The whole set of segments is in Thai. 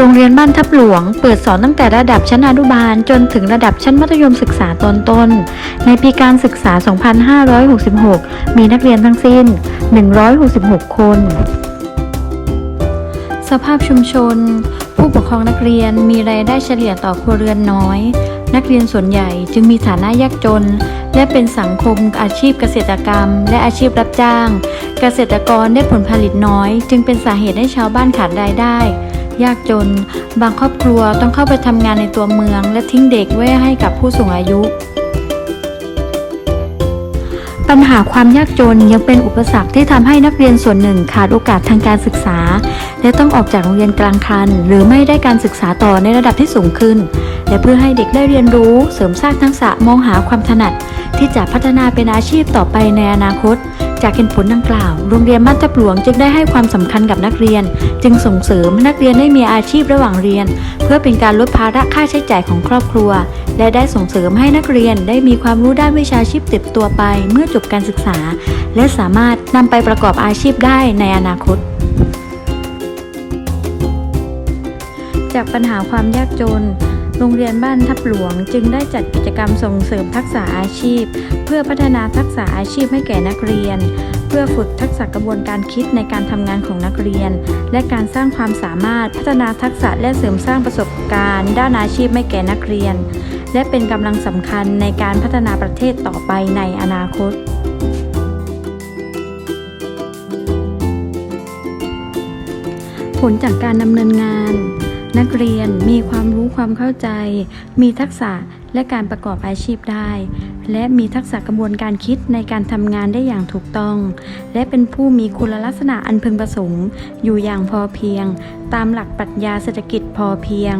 โรงเรียนบ้านทับหลวง เปิดสอนตั้งแต่ระดับชั้นอนุบาล จนถึงระดับชั้นมัธยมศึกษาตอนต้น ในปีการศึกษา 2566 มีนักเรียนทั้งสิ้น 166 คน สภาพชุมชน ผู้ปกครองนักเรียนมีรายได้เฉลี่ยต่อครัวเรือนน้อย นักเรียนส่วนใหญ่จึงมีฐานะยากจน และเป็นสังคมอาชีพเกษตรกรรม และอาชีพรับจ้าง เกษตรกรได้ผลผลิตน้อย จึงเป็นสาเหตุให้ชาวบ้านขาดรายได้ ยากจน บางครอบครัวต้องเข้าไปทำงานในตัวเมือง และทิ้งเด็กไว้ให้กับผู้สูงอายุ ปัญหาความยากจนยังเป็นอุปสรรคที่ทำให้นักเรียนส่วนหนึ่งขาดโอกาสทางการศึกษา และต้องออกจากโรงเรียนกลางคัน หรือไม่ได้การศึกษาต่อในระดับที่สูงขึ้น และเพื่อให้เด็กได้เรียนรู้ เสริมสร้างทักษะมองหาความถนัด ที่จะพัฒนาเป็นอาชีพต่อไปในอนาคต จากเหตุผลดังกล่าว โรงเรียนบ้านทับหลวงจึงได้ให้ความสำคัญกับนักเรียน จึงส่งเสริมนักเรียนได้มีอาชีพระหว่างเรียน เพื่อเป็นการลดภาระค่าใช้จ่ายของครอบครัว และได้ส่งเสริมให้นักเรียนได้มีความรู้ด้านวิชาชีพติดตัวไปเมื่อจบการศึกษา และสามารถนำไปประกอบอาชีพได้ในอนาคตจากปัญหาความยากจน โรงเรียนบ้านทับหลวงจึงได้จัดกิจกรรมส่งเสริมทักษะอาชีพ เพื่อพัฒนาทักษะอาชีพให้แก่นักเรียน เพื่อฝึกทักษะกระบวนการคิดในการทำงานของนักเรียน และการสร้างความสามารถพัฒนาทักษะและเสริมสร้างประสบการณ์ ด้านอาชีพให้แก่นักเรียน และเป็นกำลังสำคัญในการพัฒนาประเทศต่อไปในอนาคตผลจากการดำเนินงาน นักเรียนมีความรู้ความเข้าใจ มีทักษะและการประกอบอาชีพได้ และมีทักษะกระบวนการคิดในการทำงานได้อย่างถูกต้อง และเป็นผู้มีคุณลักษณะอันพึงประสงค์ อยู่อย่างพอเพียง ตามหลักปรัชญาเศรษฐกิจพอเพียง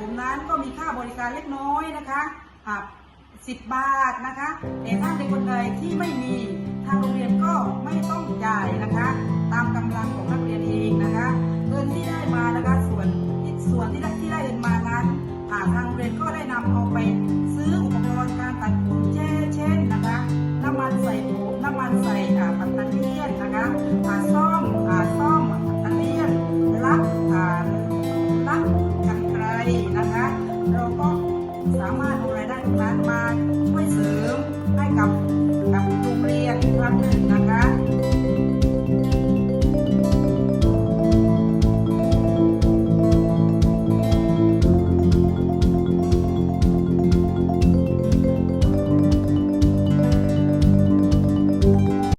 ผมนั้นก็มีค่าบริการเล็กน้อยนะคะอะสิบบาทนะคะแต่ถ้าเป็นคนใดที่ไม่มีทางโรงเรียนก็ไม่ต้องจ่ายนะคะ ตามกำลังของนักเรียนเองนะคะเงินที่ได้มานะคะส่วนส่วนที่ได้ที่ได้เงินมานั้นทางโรงเรียนก็ได้นำเอาไปซื้ออุปกรณ์การตัดผมแช่ пока.